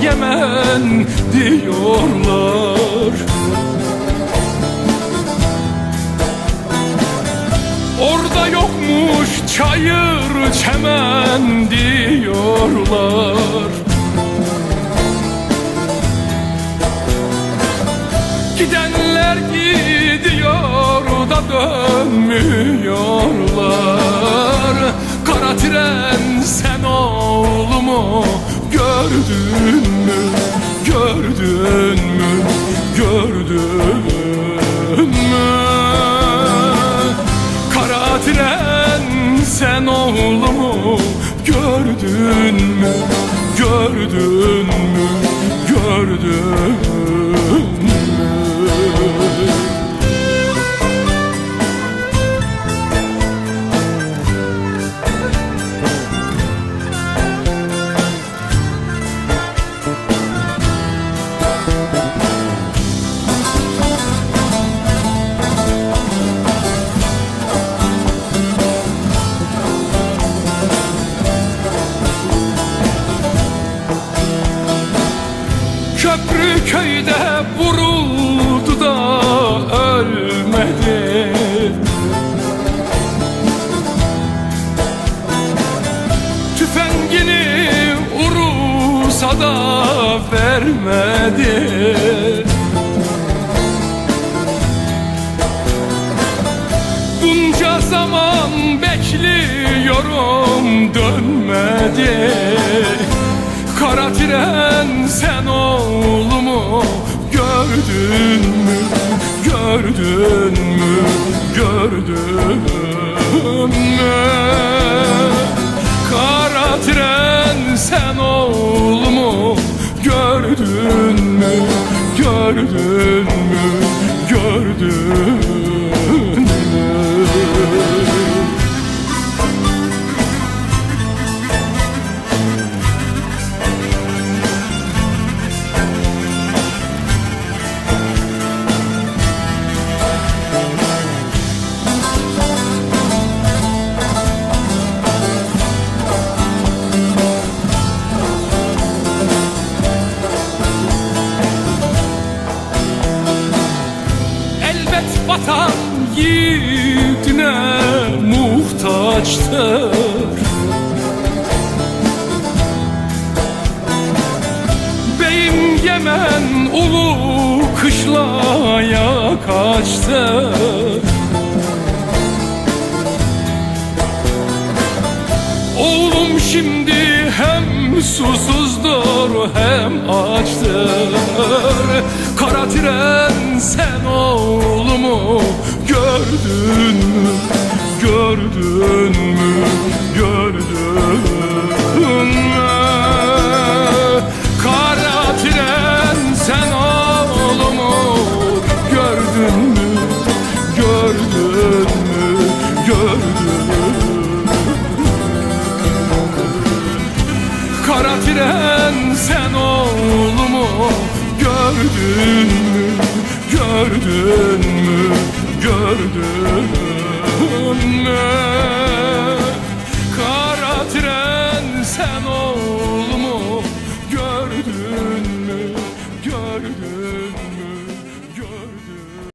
Yemen diyorlar Orada yokmuş çayır çemen diyorlar Gidenler gidiyor da dönmüyorlar Kara tren sen oğlumu? Gördün gördün mü? Gördün mü? Gördün mü? Köprü köyde vuruldu da ölmedi. Tüfengini urusa da vermedi. Bunca zaman bekliyorum dönmedi. Kara tren sen oğlumu gördün mü? Gördün mü? Gördün mü? Kara tren sen oğlumu gördün mü? Gördün mü? Gördün mü? Muhtaçtır Beyim Yemen ulu kışlaya kaçtı Oğlum şimdi hem susuzdur hem açtır. Kara tren sen oğlumu gördün. mü? Gördün mü? Gördün mü? Kara tren sen oğlumu gördün mü? Gördün mü? Gördün mü? Kara tren sen oğlumu gördün mü? Gördün mü? Gördün mü? Kara tren sen oğlumu